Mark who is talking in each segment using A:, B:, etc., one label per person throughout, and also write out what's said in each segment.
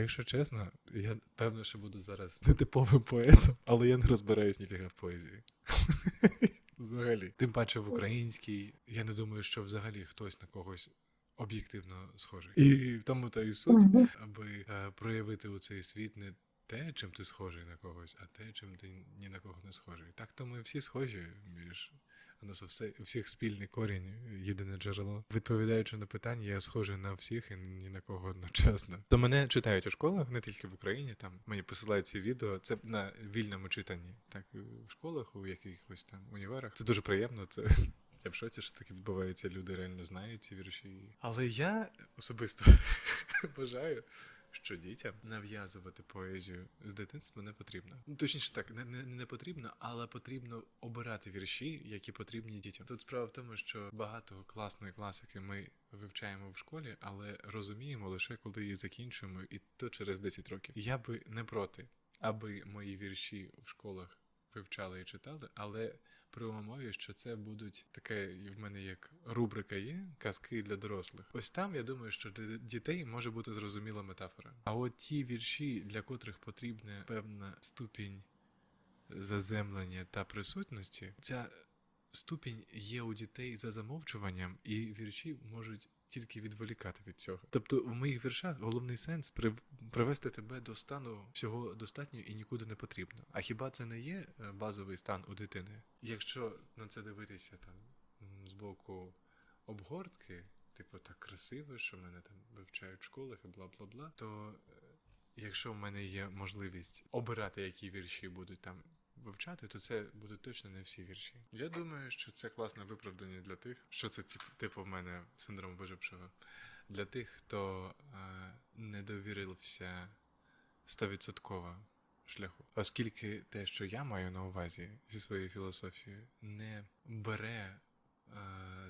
A: Якщо чесно, я певно, що буду зараз нетиповим поетом, але я не розбираюсь ніфіга в поезії. Взагалі. Тим паче в українській, я не думаю, що взагалі хтось на когось об'єктивно схожий. І в тому та і суть, аби е, проявити у цей світ не те, чим ти схожий на когось, а те, чим ти ні на кого не схожий. Так то ми всі схожі між. У нас все, у всіх спільний корінь, єдине джерело. Відповідаючи на питання, я схожий на всіх і ні на кого одночасно. То мене читають у школах, не тільки в Україні. Там мені посилають ці відео. Це на вільному читанні. Так в школах, у якихось там універах. Це дуже приємно. Це я в шоці, що таке відбувається. Люди реально знають ці вірші. Але я особисто вважаю. Що дітям нав'язувати поезію з дитинства не потрібно. Ну точніше так, не, не, не потрібно, але потрібно обирати вірші, які потрібні дітям. Тут справа в тому, що багато класної класики ми вивчаємо в школі, але розуміємо лише коли її закінчуємо, і то через 10 років. Я би не проти, аби мої вірші в школах вивчали і читали, але при умові, що це будуть таке, в мене як рубрика є казки для дорослих. Ось там я думаю, що для дітей може бути зрозуміла метафора. А от ті вірші, для котрих потрібна певна ступінь заземлення та присутності, ця ступінь є у дітей за замовчуванням, і вірші можуть тільки відволікати від цього. Тобто, в моїх віршах головний сенс при... привести тебе до стану всього достатньо і нікуди не потрібно. А хіба це не є е, базовий стан у дитини? Якщо на це дивитися там з боку обгортки, типу так красиво, що мене там вивчають в школах і бла бла бла, то е, якщо в мене є можливість обирати, які вірші будуть там вивчати, то це будуть точно не всі вірші. Я думаю, що це класне виправдання для тих, що це типу в мене синдром вижившого. Для тих, хто е, не довірився стовідсотково шляху. Оскільки те, що я маю на увазі зі своєю філософією, не бере е,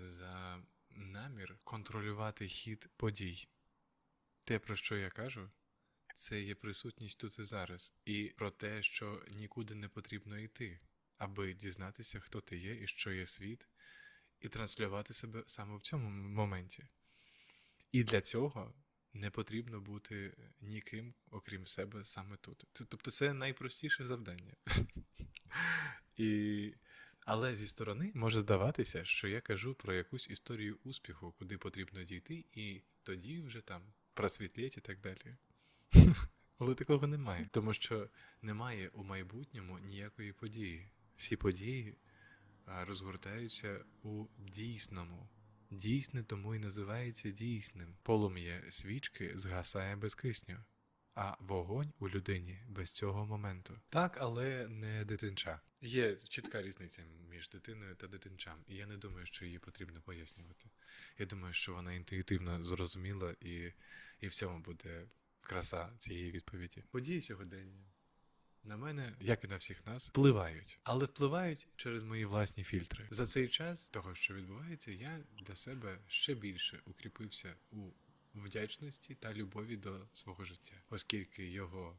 A: за намір контролювати хід подій. Те, про що я кажу, це є присутність тут і зараз, і про те, що нікуди не потрібно йти, аби дізнатися, хто ти є і що є світ, і транслювати себе саме в цьому моменті. І для цього не потрібно бути ніким, окрім себе, саме тут. Тобто це найпростіше завдання. І... Але зі сторони може здаватися, що я кажу про якусь історію успіху, куди потрібно дійти, і тоді вже там просвітліть і так далі. Але такого немає, тому що немає у майбутньому ніякої події. Всі події розгортаються у дійсному. Дійсне тому і називається дійсним. Полум'я свічки згасає без кисню, а вогонь у людині без цього моменту. Так, але не дитинча. Є чітка різниця між дитиною та дитинчам, і я не думаю, що її потрібно пояснювати. Я думаю, що вона інтуїтивно зрозуміла і, і в цьому буде краса цієї відповіді. Події сьогодення на мене, як і на всіх нас, впливають, але впливають через мої власні фільтри. За цей час того, що відбувається, я для себе ще більше укріпився у вдячності та любові до свого життя, оскільки його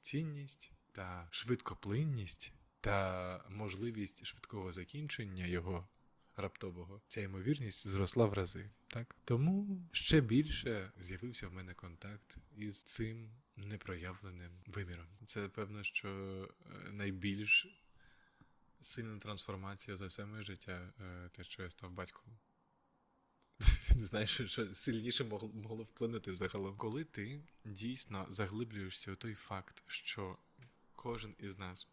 A: цінність та швидкоплинність та можливість швидкого закінчення його раптового, ця ймовірність зросла в рази. Так тому ще більше з'явився в мене контакт із цим непроявленим виміром. Це певно, що е, найбільш сильна трансформація за все моє життя, е, те, що я став батьком. Не знаю, що, що сильніше могло, могло вплинути взагалом. Коли ти дійсно заглиблюєшся у той факт, що кожен із нас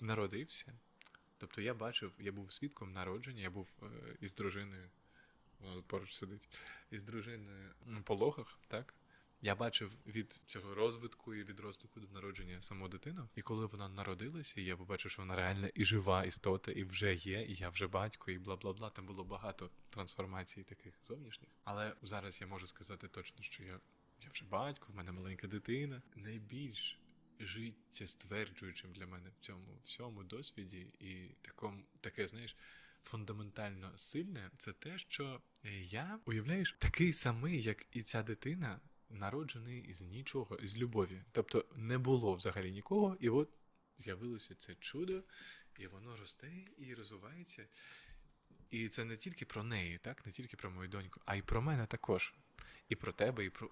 A: народився. Тобто я бачив, я був свідком народження, я був е, із дружиною, вона поруч сидить, із дружиною на пологах, так? Я бачив від цього розвитку і від розвитку до народження саму дитину. І коли вона народилася, я побачив, що вона реальна і жива істота, і вже є, і я вже батько, і бла бла бла. Там було багато трансформацій таких зовнішніх. Але зараз я можу сказати точно, що я, я вже батько, в мене маленька дитина. Найбільш життєстверджуючим для мене в цьому всьому досвіді, і такому, таке, знаєш, фундаментально сильне, це те, що я уявляєш такий самий, як і ця дитина, народжений із нічого, із любові. Тобто не було взагалі нікого, і от з'явилося це чудо, і воно росте і розвивається. І це не тільки про неї, так, не тільки про мою доньку, а й про мене також. І про тебе, і про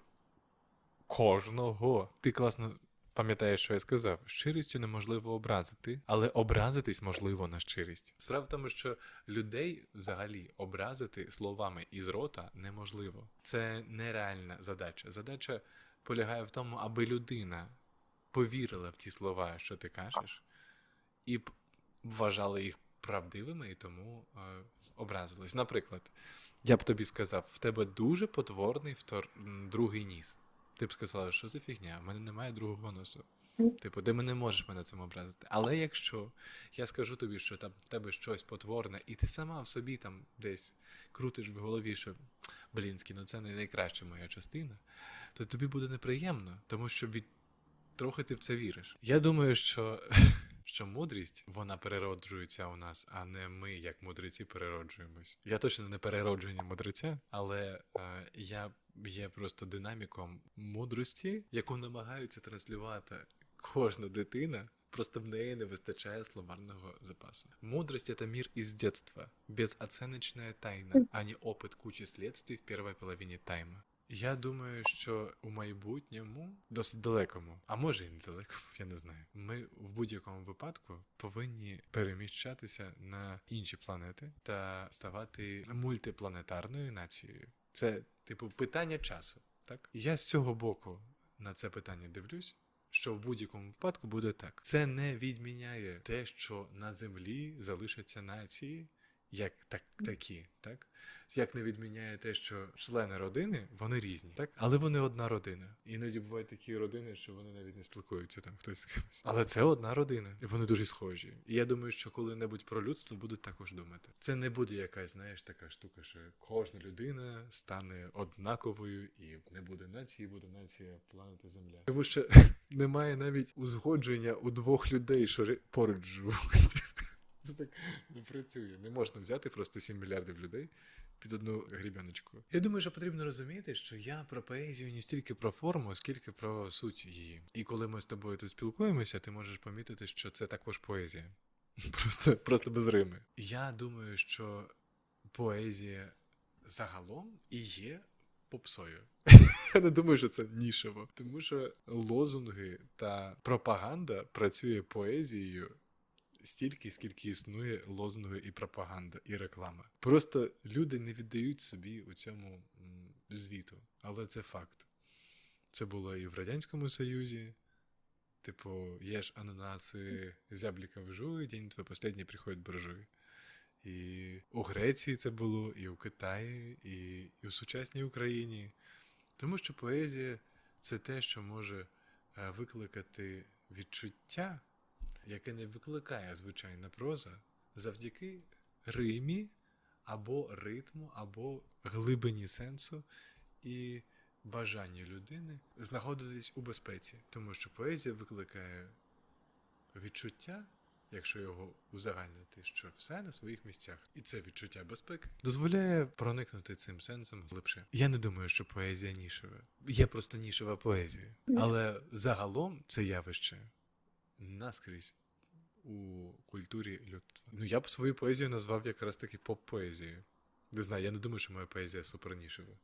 A: кожного. Ти класно пам'ятаєш, що я сказав. Щирістю неможливо образити, але образитись можливо на щирість. Справа в тому, що людей взагалі образити словами із рота неможливо. Це нереальна задача. Задача полягає в тому, аби людина повірила в ті слова, що ти кажеш, і вважала їх правдивими і тому е, образилась. Наприклад, я б тобі сказав, в тебе дуже потворний втор... другий ніс. Ти б сказала, що за фігня, в мене немає другого носу. Типу, ти мене можеш мене цим образити. Але якщо я скажу тобі, що там в тебе щось потворне, і ти сама в собі там десь крутиш в голові, що блінські, ну це не найкраща моя частина, то тобі буде неприємно, тому що від трохи ти в це віриш. Я думаю, що, що мудрість вона перероджується у нас, а не ми, як мудреці, перероджуємось. Я точно не переродження мудреця, але е, я є просто динаміком мудрості, яку намагаються транслювати кожна дитина. Просто в неї не вистачає словарного запасу. Мудрость — это мир из детства, безоценочная тайна, а не опыт кучи в первой половине тайма. Я думаю, що у майбутньому, досить далекому, а може і недалекому, я не знаю. Ми в будь-якому випадку повинні переміщатися на інші планети та ставати мультипланетарною нацією. Це, типу, питання часу. Так? Я з цього боку на це питання дивлюсь. Що в будь-якому випадку буде так. Це не відміняє те, що на землі залишаться нації, як так, такі, так? Як не відміняє те, що члени родини вони різні, так? Але вони одна родина. Іноді бувають такі родини, що вони навіть не спілкуються там хтось з кимось. Але це одна родина, і вони дуже схожі. І я думаю, що коли-небудь про людство будуть також думати. Це не буде якась, знаєш, така штука, що кожна людина стане однаковою і не буде нації, буде нація планети Земля. Тому що немає навіть узгодження у двох людей, що поруч живуть. Це так не працює. Не можна взяти просто 7 мільярдів людей під одну грібіночку. Я думаю, що потрібно розуміти, що я про поезію не стільки про форму, скільки про суть її. І коли ми з тобою тут спілкуємося, ти можеш помітити, що це також поезія. Просто, просто без рими. Я думаю, що поезія загалом і є попсою. Я не думаю, що це нішево, тому що лозунги та пропаганда працює поезією стільки, скільки існує лозунги і пропаганда, і реклама. Просто люди не віддають собі у цьому звіту, але це факт. Це було і в Радянському Союзі. Типу, єш ананаси, зябліков жуй, день твій последній приходить буржуй. І у Греції це було, і у Китаї, і, і у сучасній Україні. Тому що поезія це те, що може е, викликати відчуття, яке не викликає звичайна проза, завдяки римі або ритму, або глибині сенсу і бажанню людини знаходитись у безпеці. Тому що поезія викликає відчуття, якщо його узагальнити, що все на своїх місцях. І це відчуття безпеки дозволяє проникнути цим сенсом глибше. Я не думаю, що поезія нішева. Є просто нішева поезія. Але загалом це явище наскрізь у культурі людства. Ну я б свою поезію назвав якраз таки поп-поезією. Не знаю, я не думаю, що моя поезія супернішева.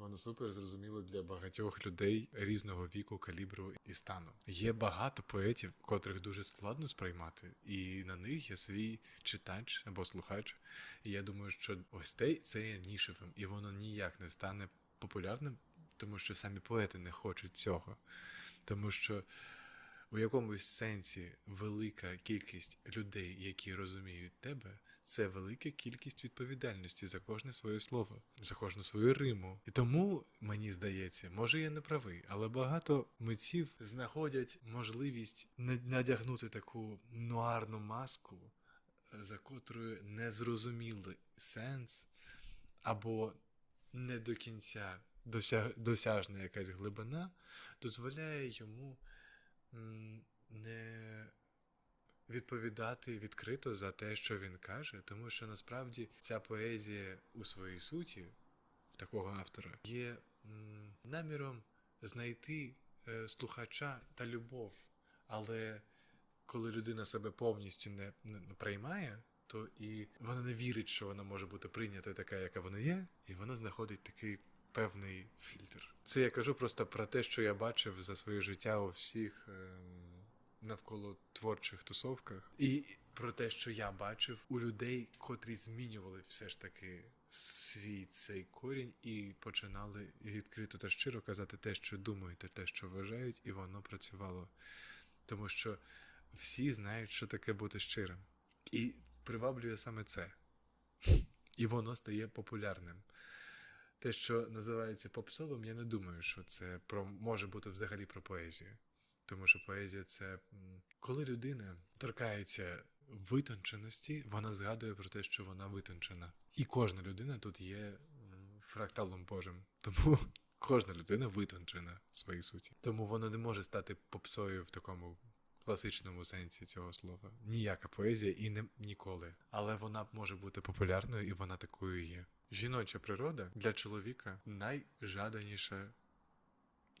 A: Вона супер зрозуміла для багатьох людей різного віку, калібру і стану. Є багато поетів, котрих дуже складно сприймати, і на них є свій читач або слухач. І я думаю, що ось те це є нішевим, і воно ніяк не стане популярним, тому що самі поети не хочуть цього. Тому що у якомусь сенсі велика кількість людей, які розуміють тебе, це велика кількість відповідальності за кожне своє слово, за кожну свою риму. І тому мені здається, може я не правий, але багато митців знаходять можливість надягнути таку нуарну маску, е, за котрою незрозумілий сенс, або не до кінця досяжна якась глибина, дозволяє йому не відповідати відкрито за те, що він каже, тому що насправді ця поезія у своїй суті в такого автора є наміром знайти е, слухача та любов. Але коли людина себе повністю не, приймає, то і вона не вірить, що вона може бути прийнята така, яка вона є, і вона знаходить такий певний фільтр. Це я кажу просто про те, що я бачив за своє життя у всіх ем, навколо творчих тусовках, і про те, що я бачив у людей, котрі змінювали все ж таки свій цей корінь і починали відкрито та щиро казати те, що думають, та те, що вважають, і воно працювало. Тому що всі знають, що таке бути щирим. І приваблює саме це. І воно стає популярним. Те, що називається попсовим, я не думаю, що це про може бути взагалі про поезію. Тому що поезія це коли людина торкається витонченості, вона згадує про те, що вона витончена. І кожна людина тут є фракталом Божим. Тому кожна людина витончена в своїй суті. Тому вона не може стати попсою в такому класичному сенсі цього слова. Ніяка поезія і не ніколи. Але вона може бути популярною, і вона такою є. Жіноча природа для чоловіка найжаданіша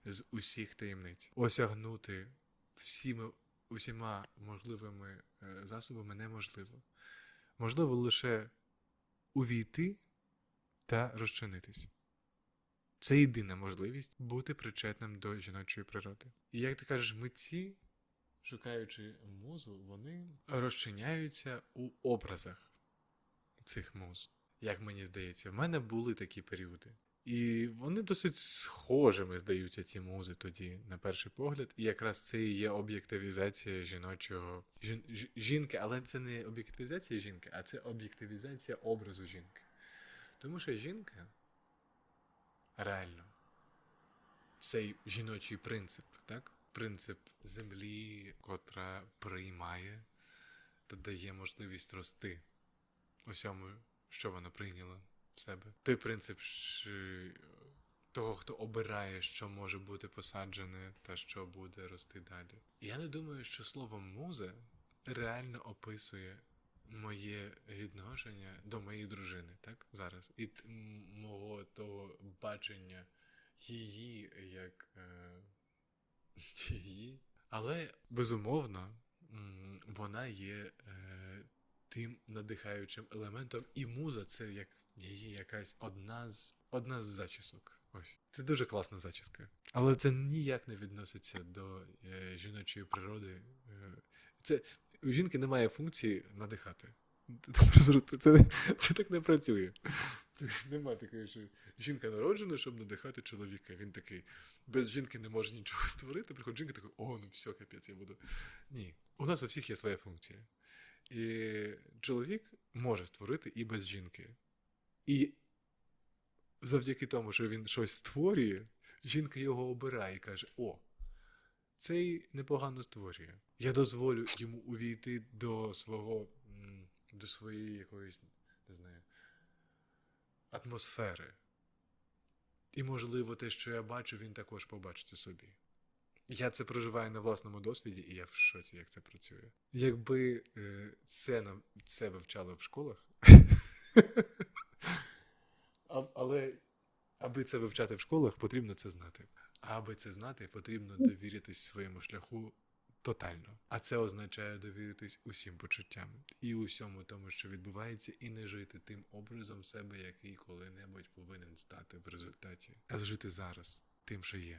A: з усіх таємниць. Осягнути всіми, усіма можливими е, засобами неможливо. Можливо лише увійти та розчинитись. Це єдина можливість бути причетним до жіночої природи. І як ти кажеш, митці, шукаючи музу, вони розчиняються у образах цих муз. Як мені здається, в мене були такі періоди. І вони досить схожими здаються ці музи тоді, на перший погляд. І якраз це і є об'єктивізація жіночого жін, жінки, але це не об'єктивізація жінки, а це об'єктивізація образу жінки. Тому що жінка реально цей жіночий принцип, так? Принцип землі, котра приймає та дає можливість рости усьому, що вона прийняла в себе. Той принцип того, хто обирає, що може бути посаджене та що буде рости далі. Я не думаю, що слово муза реально описує моє відношення до моєї дружини, так? Зараз. І мого того бачення її як е, її. Але безумовно вона є е, тим надихаючим елементом, і муза це як її якась одна з одна з зачісок. Ось це дуже класна зачіска. Але це ніяк не відноситься до е, жіночої природи. Е, це у жінки немає функції надихати. Це, це, так не працює. Нема такої, що жінка народжена, щоб надихати чоловіка. Він такий, без жінки не може нічого створити. Приходить жінка така, о, ну все, капець, я буду. Ні. У нас у всіх є своя функція. І чоловік може створити і без жінки. І завдяки тому, що він щось створює, жінка його обирає і каже: О, цей непогано створює. Я дозволю йому увійти до свого, до своєї якоїсь, не знаю, атмосфери. І, можливо, те, що я бачу, він також побачить у собі. Я це проживаю на власному досвіді, і я в шоці, як це працює. Якби е, це нам це вивчали в школах, але аби це вивчати в школах, потрібно це знати. А аби це знати, потрібно довіритись своєму шляху тотально. А це означає довіритись усім почуттям і усьому тому, що відбувається, і не жити тим образом себе, який коли-небудь повинен стати в результаті, а жити зараз тим, що є.